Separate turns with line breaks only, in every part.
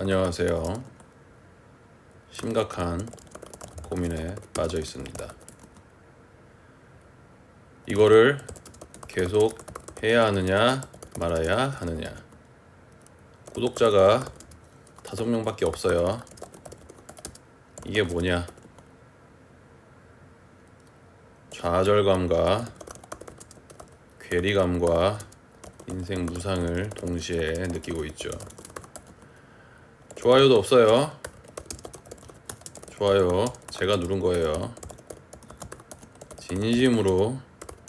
안녕하세요. 심각한 고민에 빠져 있습니다. 이거를 계속 해야 하느냐 말아야 하느냐. 구독자가 다섯 명밖에 없어요. 이게 뭐냐? 좌절감과 괴리감과 인생 무상을 동시에 느끼고 있죠. 좋아요도 없어요. 좋아요. 제가 누른 거예요. 진심으로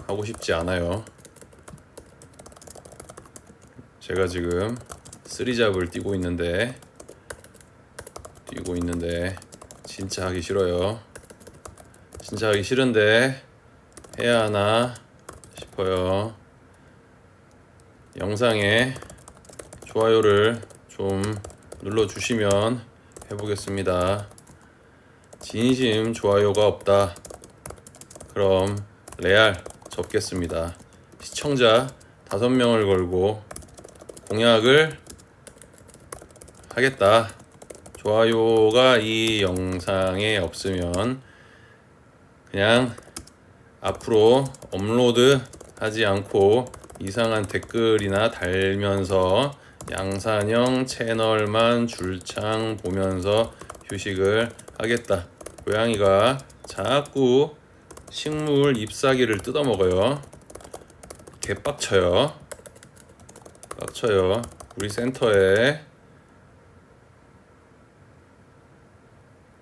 하고 싶지 않아요. 제가 지금 쓰리잡을 뛰고 있는데 뛰고 있는데 진짜 하기 싫어요. 진짜 하기 싫은데 해야 하나 싶어요. 영상에 좋아요를 좀 눌러주시면 해보겠습니다. 진심 좋아요가 없다. 그럼 레알 접겠습니다. 시청자 다섯 명을 걸고 공약을 하겠다. 좋아요가 이 영상에 없으면 그냥 앞으로 업로드 하지 않고 이상한 댓글이나 달면서 양산형 채널만 줄창 보면서 휴식을 하겠다. 고양이가 자꾸 식물 잎사귀를 뜯어먹어요. 개빡쳐요. 빡쳐요. 우리 센터에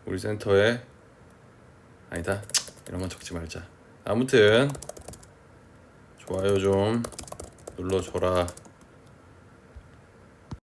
우리 센터에 아니다. 이런 건 적지 말자. 아무튼 좋아요 좀 눌러줘라.